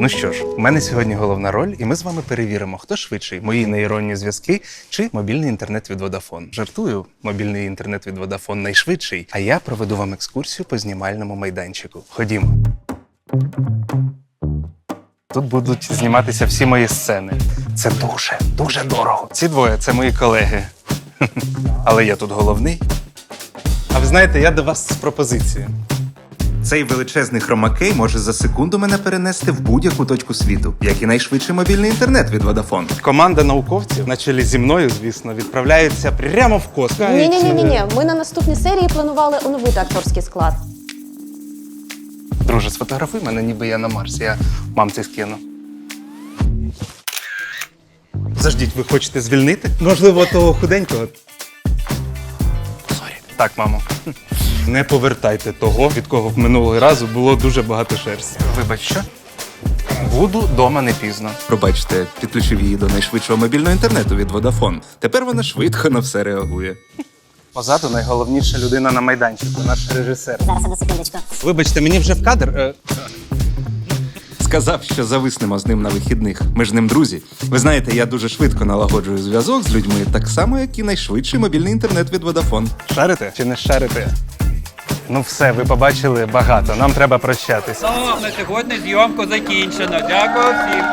Ну що ж, у мене сьогодні головна роль, і ми з вами перевіримо, хто швидший: мої нейронні зв'язки чи мобільний інтернет від Vodafone. Жартую, мобільний інтернет від Vodafone найшвидший, а я проведу вам екскурсію по знімальному майданчику. Ходімо. Тут будуть зніматися всі мої сцени. Це дуже, дуже дорого. Ці двоє це мої колеги. Але я тут головний. А ви знаєте, я до вас з пропозицією. Цей величезний хромакей може за секунду мене перенести в будь-яку точку світу, як і найшвидший мобільний інтернет від Vodafone. Команда науковців, на чолі зі мною, звісно, відправляється прямо в космос. Ні, ні, ні, ні, ні. Ми на наступній серії планували оновити акторський склад. Друже, сфотографуй мене, ніби я на Марсі. Я мамці скину. Заждіть, ви хочете звільнити? Можливо, того худенького. Сорі. Так, мамо. Не повертайте того, від кого в минулого разу було дуже багато шерсті. Вибач, що? Буду дома не пізно. Пробачте, підключив її до найшвидшого мобільного інтернету від Vodafone. Тепер вона швидко на все реагує. Позаду найголовніша людина на майданчику, наш режисер. Зараз одну секундочку. Вибачте, мені вже в кадр. Е, Сказав, що зависнемо з ним на вихідних. Ми ж ним друзі. Ви знаєте, я дуже швидко налагоджую зв'язок з людьми, так само, як і найшвидший мобільний інтернет від Vodafone. Шарите чи не шарите? Ну все, ви побачили багато. Нам треба прощатися. Ну, на сьогодні зйомку закінчено. Дякую всім.